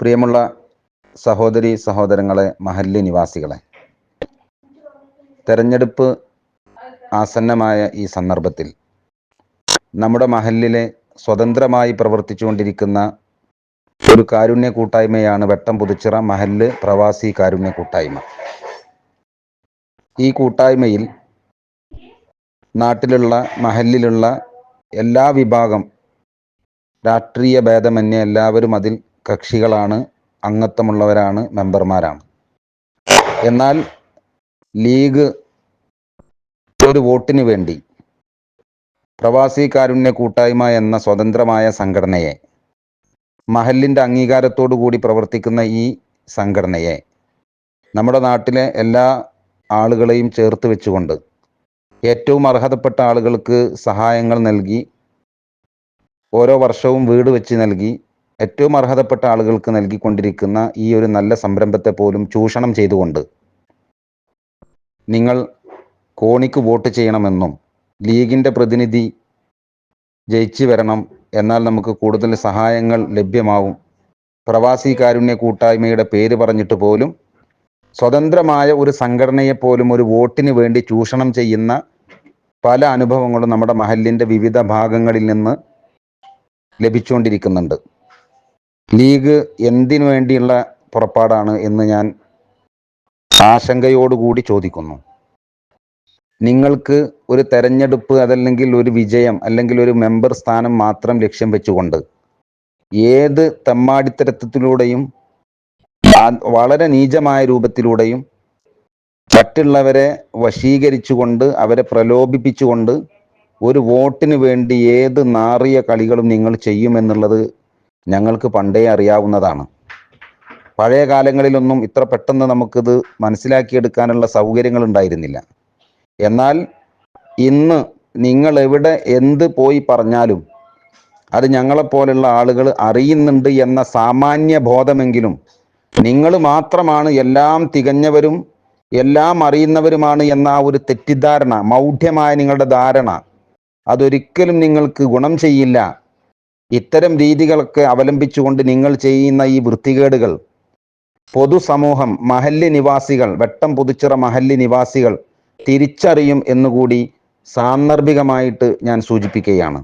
പ്രിയമുള്ള സഹോദരി സഹോദരങ്ങളെ മഹല്ല് നിവാസികളെ തെരഞ്ഞെടുപ്പ് ആസന്നമായ ഈ സന്ദർഭത്തിൽ നമ്മുടെ മഹല്ലിലെ സ്വതന്ത്രമായി പ്രവർത്തിച്ചുകൊണ്ടിരിക്കുന്ന ഒരു കാരുണ്യ കൂട്ടായ്മയാണ് വെട്ടം പുതുച്ചിറ മഹല്ല് പ്രവാസി കാരുണ്യ കൂട്ടായ്മ. ഈ കൂട്ടായ്മയിൽ നാട്ടിലുള്ള മഹല്ലിലുള്ള എല്ലാ വിഭാഗം രാഷ്ട്രീയ ഭേദമന്യേ എല്ലാവരും അതിൽ കക്ഷികളാണ് അംഗത്വമുള്ളവരാണ് മെമ്പർമാരാണ്. എന്നാൽ ലീഗ് ഒരു വോട്ടിന് വേണ്ടി പ്രവാസി കാരുണ്യ കൂട്ടായ്മ എന്ന സ്വതന്ത്രമായ സംഘടനയെ മഹലിന്റെ അംഗീകാരത്തോടു കൂടി പ്രവർത്തിക്കുന്ന ഈ സംഘടനയെ നമ്മുടെ നാട്ടിലെ എല്ലാ ആളുകളെയും ചേർത്ത് വെച്ചുകൊണ്ട് ഏറ്റവും അർഹതപ്പെട്ട ആളുകൾക്ക് സഹായങ്ങൾ നൽകി ഓരോ വർഷവും വീട് വെച്ച് നൽകി ഏറ്റവും അർഹതപ്പെട്ട ആളുകൾക്ക് നൽകിക്കൊണ്ടിരിക്കുന്ന ഈ ഒരു നല്ല സംരംഭത്തെ പോലും ചൂഷണം ചെയ്തുകൊണ്ട് നിങ്ങൾ കോണിക്ക് വോട്ട് ചെയ്യണമെന്നും ലീഗിന്റെ പ്രതിനിധി ജയിച്ചു വരണം എന്നാൽ നമുക്ക് കൂടുതൽ സഹായങ്ങൾ ലഭ്യമാവും. പ്രവാസി കാരുണ്യ കൂട്ടായ്മയുടെ പേര് പറഞ്ഞിട്ട് പോലും സ്വതന്ത്രമായ ഒരു സംഘടനയെ പോലും ഒരു വോട്ടിന് വേണ്ടി ചൂഷണം ചെയ്യുന്ന പല അനുഭവങ്ങളും നമ്മുടെ മഹലിന്റെ വിവിധ ഭാഗങ്ങളിൽ നിന്ന് ലഭിച്ചുകൊണ്ടിരിക്കുന്നുണ്ട്. ലീഗ് എന്തിനു വേണ്ടിയുള്ള പുറപ്പാടാണ് എന്ന് ഞാൻ ആശങ്കയോടുകൂടി ചോദിക്കുന്നു. നിങ്ങൾക്ക് ഒരു തെരഞ്ഞെടുപ്പ് അതല്ലെങ്കിൽ ഒരു വിജയം അല്ലെങ്കിൽ ഒരു മെമ്പർ സ്ഥാനം മാത്രം ലക്ഷ്യം വെച്ചുകൊണ്ട് ഏത് തെമ്മാടിത്തരത്തിലൂടെയും വളരെ നീചമായ രൂപത്തിലൂടെയും മറ്റുള്ളവരെ വശീകരിച്ചുകൊണ്ട് അവരെ പ്രലോഭിപ്പിച്ചുകൊണ്ട് ഒരു വോട്ടിന് വേണ്ടി ഏത് നാറിയ കളികളും നിങ്ങൾ ചെയ്യുമെന്നുള്ളത് ഞങ്ങൾക്ക് പണ്ടേ അറിയാവുന്നതാണ്. പഴയ കാലങ്ങളിലൊന്നും ഇത്ര പെട്ടെന്ന് നമുക്കിത് മനസ്സിലാക്കിയെടുക്കാനുള്ള സൗകര്യങ്ങൾ ഉണ്ടായിരുന്നില്ല എന്നാൽ ഇന്ന് നിങ്ങൾ എവിടെ എന്ത് പോയി പറഞ്ഞാലും അത് ഞങ്ങളെപ്പോലുള്ള ആളുകൾ അറിയുന്നുണ്ട് എന്ന സാമാന്യ ബോധമെങ്കിലും നിങ്ങൾ മാത്രമാണ് എല്ലാം തികഞ്ഞവരും എല്ലാം അറിയുന്നവരുമാണ് എന്ന ആ ഒരു തെറ്റിദ്ധാരണ മൗഢ്യമായ നിങ്ങളുടെ ധാരണ അതൊരിക്കലും നിങ്ങൾക്ക് ഗുണം ചെയ്യില്ല. ഇത്തരം രീതികളൊക്കെ അവലംബിച്ചുകൊണ്ട് നിങ്ങൾ ചെയ്യുന്ന ഈ വൃത്തികേടുകൾ പൊതുസമൂഹം മഹല്ല് നിവാസികൾ വെട്ടം പുതുച്ചിറ മഹല്ല് നിവാസികൾ തിരിച്ചറിയും എന്നുകൂടി സാന്ദർഭികമായിട്ട് ഞാൻ സൂചിപ്പിക്കുകയാണ്.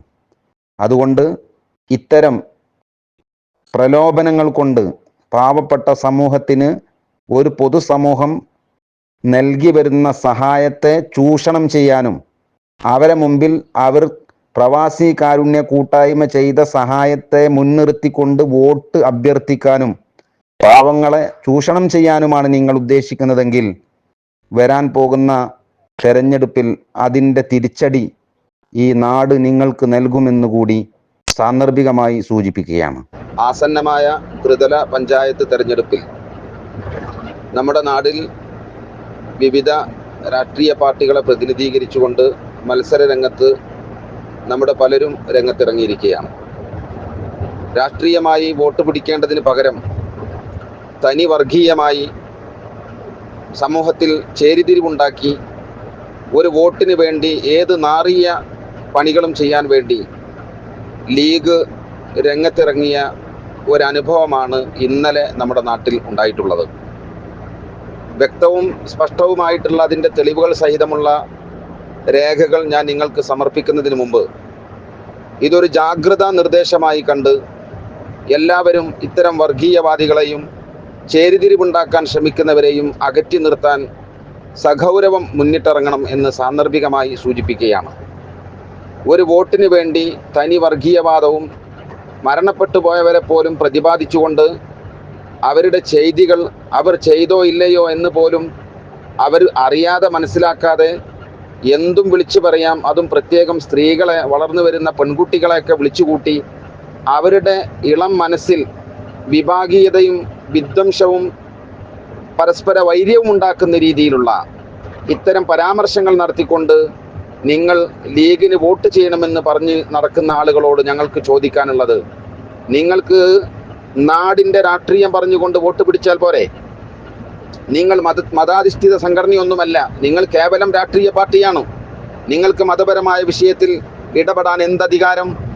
അതുകൊണ്ട് ഇത്തരം പ്രലോഭനങ്ങൾ കൊണ്ട് പാവപ്പെട്ട സമൂഹത്തിന് ഒരു പൊതുസമൂഹം നൽകി വരുന്ന സഹായത്തെ ചൂഷണം ചെയ്യാനും അവരെ മുമ്പിൽ അവർ പ്രവാസി കാരുണ്യ കൂട്ടായ്മ ചെയ്ത സഹായത്തെ മുൻനിർത്തിക്കൊണ്ട് വോട്ട് അഭ്യർത്ഥിക്കാനും പാവങ്ങളെ ചൂഷണം ചെയ്യാനുമാണ് നിങ്ങൾ ഉദ്ദേശിക്കുന്നതെങ്കിൽ വരാൻ പോകുന്ന തെരഞ്ഞെടുപ്പിൽ അതിന്റെ തിരിച്ചടി ഈ നാട് നിങ്ങൾക്ക് നൽകുമെന്ന് കൂടി സാന്ദർഭികമായി സൂചിപ്പിക്കുകയാണ്. ആസന്നമായ ത്രിതല പഞ്ചായത്ത് തെരഞ്ഞെടുപ്പിൽ നമ്മുടെ നാടിൽ വിവിധ രാഷ്ട്രീയ പാർട്ടികളെ പ്രതിനിധീകരിച്ചുകൊണ്ട് മത്സര രംഗത്ത് നമ്മുടെ പലരും രംഗത്തിറങ്ങിയിരിക്കുകയാണ്. രാഷ്ട്രീയമായി വോട്ട് പിടിക്കേണ്ടതിന് പകരം തനി വർഗീയമായി സമൂഹത്തിൽ ചേരിതിരിവുണ്ടാക്കി ഒരു വോട്ടിന് വേണ്ടി ഏത് നാറിയ പണികളും ചെയ്യാൻ വേണ്ടി ലീഗ് രംഗത്തിറങ്ങിയ ഒരനുഭവമാണ് ഇന്നലെ നമ്മുടെ നാട്ടിൽ ഉണ്ടായിട്ടുള്ളത്. വ്യക്തവും സ്പഷ്ടവുമായിട്ടുള്ള അതിന്റെ തെളിവുകൾ സഹിതമുള്ള രേഖകൾ ഞാൻ നിങ്ങൾക്ക് സമർപ്പിക്കുന്നതിന് മുമ്പ് ഇതൊരു ജാഗ്രതാ നിർദ്ദേശമായി കണ്ട് എല്ലാവരും ഇത്തരം വർഗീയവാദികളെയും ചേരിതിരിവുണ്ടാക്കാൻ ശ്രമിക്കുന്നവരെയും അകറ്റി നിർത്താൻ സഗൗരവം മുന്നിട്ടിറങ്ങണം എന്ന് സാന്ദർഭികമായി സൂചിപ്പിക്കുകയാണ്. ഒരു വോട്ടിന് വേണ്ടി തനി വർഗീയവാദവും മരണപ്പെട്ടു പോയവരെ പോലും പ്രതിപാദിച്ചുകൊണ്ട് അവരുടെ ചെയ്തികൾ അവർ ചെയ്തോ ഇല്ലയോ എന്ന് പോലും അവർ അറിയാതെ മനസ്സിലാക്കാതെ എന്തും വിളിച്ചു പറയാം. അതും പ്രത്യേകം സ്ത്രീകളെ വളർന്നു വരുന്ന പെൺകുട്ടികളെയൊക്കെ വിളിച്ചുകൂട്ടി അവരുടെ ഇളം മനസ്സിൽ വിഭാഗീയതയും വിധ്വംസവും പരസ്പര വൈര്യവും ഉണ്ടാക്കുന്ന രീതിയിലുള്ള ഇത്തരം പരാമർശങ്ങൾ നടത്തിക്കൊണ്ട് നിങ്ങൾ ലീഗിന് വോട്ട് ചെയ്യണമെന്ന് പറഞ്ഞ് നടക്കുന്ന ആളുകളോട് ഞങ്ങൾക്ക് ചോദിക്കാനുള്ളത്. നിങ്ങൾക്ക് നാടിന്റെ രാഷ്ട്രീയം പറഞ്ഞുകൊണ്ട് വോട്ട് പിടിച്ചാൽ പോരെ? നിങ്ങൾ മത മതാധിഷ്ഠിത സംഘടനയൊന്നുമല്ല. നിങ്ങൾ കേവലം രാഷ്ട്രീയ പാർട്ടിയാണ്. നിങ്ങൾക്ക് മതപരമായ വിഷയത്തിൽ ഇടപെടാൻ എന്തധികാരം?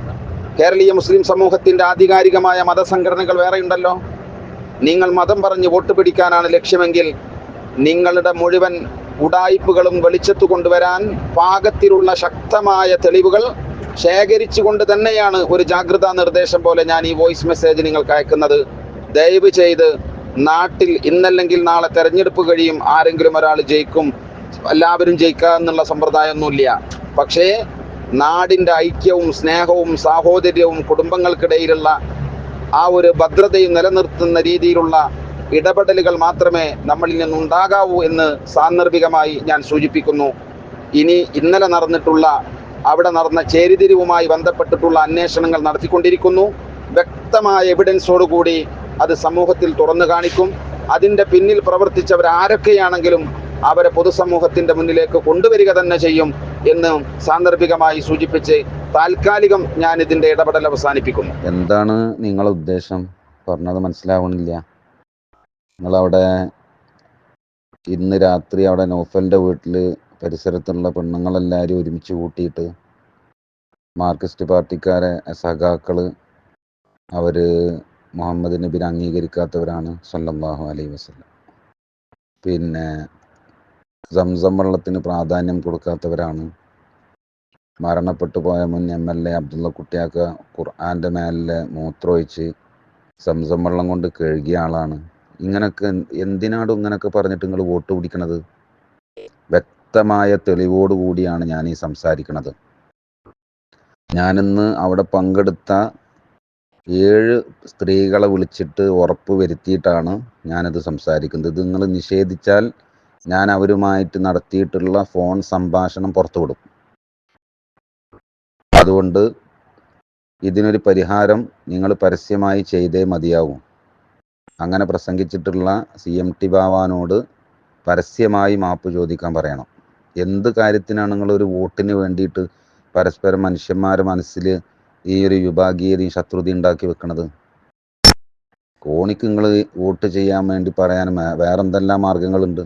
കേരളീയ മുസ്ലിം സമൂഹത്തിന്റെ ആധികാരികമായ മതസംഘടനകൾ വേറെയുണ്ടല്ലോ. നിങ്ങൾ മതം പറഞ്ഞ് വോട്ട് പിടിക്കാനാണ് ലക്ഷ്യമെങ്കിൽ നിങ്ങളുടെ മുഴുവൻ ഉടായ്പകളും വെളിച്ചത്തു കൊണ്ടുവരാൻ പാകത്തിലുള്ള ശക്തമായ തെളിവുകൾ ശേഖരിച്ചുകൊണ്ട് തന്നെയാണ് ഒരു ജാഗ്രതാ നിർദ്ദേശം പോലെ ഞാൻ ഈ വോയിസ് മെസ്സേജ് നിങ്ങൾക്ക് അയക്കുന്നത്. ദയവ് ചെയ്ത് നാട്ടിൽ ഇന്നല്ലെങ്കിൽ നാളെ തെരഞ്ഞെടുപ്പ് കഴിയും ആരെങ്കിലും ഒരാൾ ജയിക്കും എല്ലാവരും ജയിക്കുക എന്നുള്ള സമ്പ്രദായമൊന്നുമില്ല. പക്ഷേ നാടിന്റെ ഐക്യവും സ്നേഹവും സാഹോദര്യവും കുടുംബങ്ങൾക്കിടയിലുള്ള ആ ഒരു ഭദ്രതയും നിലനിർത്തുന്ന രീതിയിലുള്ള ഇടപെടലുകൾ മാത്രമേ നമ്മളിൽ നിന്നുണ്ടാകാവൂ എന്ന് സാന്ദർഭികമായി ഞാൻ സൂചിപ്പിക്കുന്നു. ഇനി ഇന്നലെ നടന്നിട്ടുള്ള അവിടെ നടന്ന ചേരിതിരിവുമായി ബന്ധപ്പെട്ടിട്ടുള്ള അന്വേഷണങ്ങൾ നടത്തിക്കൊണ്ടിരിക്കുന്നു. വ്യക്തമായ എവിഡൻസോടുകൂടി അത് സമൂഹത്തിൽ തുറന്നു കാണിക്കും. അതിന്റെ പിന്നിൽ പ്രവർത്തിച്ചവർ ആരൊക്കെയാണെങ്കിലും അവരെ പൊതുസമൂഹത്തിന്റെ മുന്നിലേക്ക് കൊണ്ടുവരിക തന്നെ ചെയ്യും എന്ന് സാന്ദർഭികമായി സൂചിപ്പിച്ച് താൽക്കാലികം ഞാൻ ഇതിന്റെ ഇടപെടൽ അവസാനിപ്പിക്കുന്നു. എന്താണ് നിങ്ങളെ ഉദ്ദേശം? പറഞ്ഞത് മനസ്സിലാവണില്ല. നിങ്ങളവിടെ ഇന്ന് രാത്രി അവിടെ നോഫലിന്റെ വീട്ടിൽ പരിസരത്തുള്ള പെണ്ണുങ്ങളെല്ലാവരും ഒരുമിച്ച് കൂട്ടിയിട്ട് മാർക്സിസ്റ്റ് പാർട്ടിക്കാരെ സഖാക്കൾ അവർ മുഹമ്മദ് നബിനെ അംഗീകരിക്കാത്തവരാണ് സല്ലല്ലാഹു അലൈഹി വസല്ലം. പിന്നെ സംസം വെള്ളത്തിന് പ്രാധാന്യം കൊടുക്കാത്തവരാണ്. മരണപ്പെട്ടു പോയ മുൻ എം എൽ എ അബ്ദുള്ള കുട്ടിയാക്ക ഖുർആാന്റെ മേലെ മൂത്രമൊഴിച്ച് സംസം വെള്ളം കൊണ്ട് കഴുകിയ ആളാണ്. ഇങ്ങനൊക്കെ എന്ത്- എന്തിനാണ് ഇങ്ങനൊക്കെ പറഞ്ഞിട്ട് നിങ്ങൾ വോട്ട് പിടിക്കണത്? വ്യക്തമായ തെളിവോട് കൂടിയാണ് ഞാൻ ഈ സംസാരിക്കുന്നത് ഞാനിന്ന് അവിടെ പങ്കെടുത്ത ഏഴ് സ്ത്രീകളെ വിളിച്ചിട്ട് ഉറപ്പ് വരുത്തിയിട്ടാണ് ഞാനത് സംസാരിക്കുന്നത്. ഇത് നിങ്ങൾ നിഷേധിച്ചാൽ ഞാൻ അവരുമായിട്ട് നടത്തിയിട്ടുള്ള ഫോൺ സംഭാഷണം പുറത്തു കൊടുക്കും അതുകൊണ്ട് ഇതിനൊരു പരിഹാരം നിങ്ങൾ പരസ്യമായി ചെയ്തേ മതിയാവും. അങ്ങനെ പ്രസംഗിച്ചിട്ടുള്ള സി എം ടി ബാവാനോട് പരസ്യമായി മാപ്പ് ചോദിക്കാൻ പറയണം. എന്ത് കാര്യത്തിനാണ് നിങ്ങൾ ഒരു വോട്ടിന് വേണ്ടിയിട്ട് പരസ്പരം മനുഷ്യന്മാരുടെ മനസ്സിൽ ഈ ഒരു വിഭാഗീയതയും ശത്രുതയും ഉണ്ടാക്കി വെക്കണത്. കോണിക്ക് നിങ്ങൾ വോട്ട് ചെയ്യാൻ വേണ്ടി പറയാൻ വേറെ എന്തെല്ലാം മാർഗങ്ങളുണ്ട്?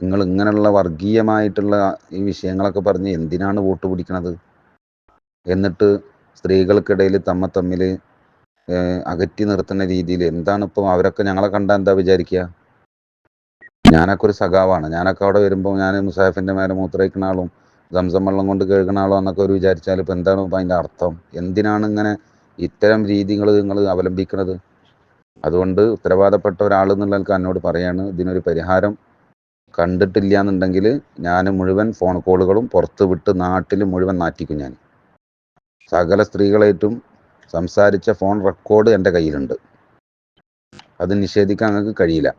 നിങ്ങൾ ഇങ്ങനെയുള്ള വർഗീയമായിട്ടുള്ള ഈ വിഷയങ്ങളൊക്കെ പറഞ്ഞ് എന്തിനാണ് വോട്ട് പിടിക്കണത്? എന്നിട്ട് സ്ത്രീകൾക്കിടയിൽ തമ്മ തമ്മിൽ അകറ്റി നിർത്തുന്ന രീതിയിൽ എന്താണ് ഇപ്പോൾ അവരൊക്കെ ഞങ്ങളെ കണ്ടാൽ എന്താ വിചാരിക്കുക ഞാനൊക്കെ ഒരു സഖാവാണ്. ഞാനൊക്കെ അവിടെ വരുമ്പോൾ ഞാൻ മുസാഫിന്റെ മേലെ മൂത്രയിക്കുന്ന ആളും സംസം വെള്ളം കൊണ്ട് കഴുകണ ആളോ എന്നൊക്കെ ഒരു വിചാരിച്ചാൽ ഇപ്പം എന്താണ് ഇപ്പം അതിന്റെ അർത്ഥം? എന്തിനാണ് ഇങ്ങനെ ഇത്തരം രീതികൾ നിങ്ങൾ അവലംബിക്കുന്നത്? അതുകൊണ്ട് ഉത്തരവാദപ്പെട്ട ഒരാൾ എന്നുള്ള എന്നോട് പറയാണ് ഇതിനൊരു പരിഹാരം കണ്ടിട്ടില്ല എന്നുണ്ടെങ്കിൽ ഞാൻ മുഴുവൻ ഫോൺ കോളുകളും പുറത്ത് വിട്ട് നാട്ടിൽ മുഴുവൻ നാറ്റിക്കും ഞാൻ. സകല സ്ത്രീകളായിട്ടും സംസാരിച്ച ഫോൺ റെക്കോർഡ് എന്റെ കയ്യിലുണ്ട്. അത് നിഷേധിക്കാൻ നിങ്ങൾക്ക് കഴിയില്ല.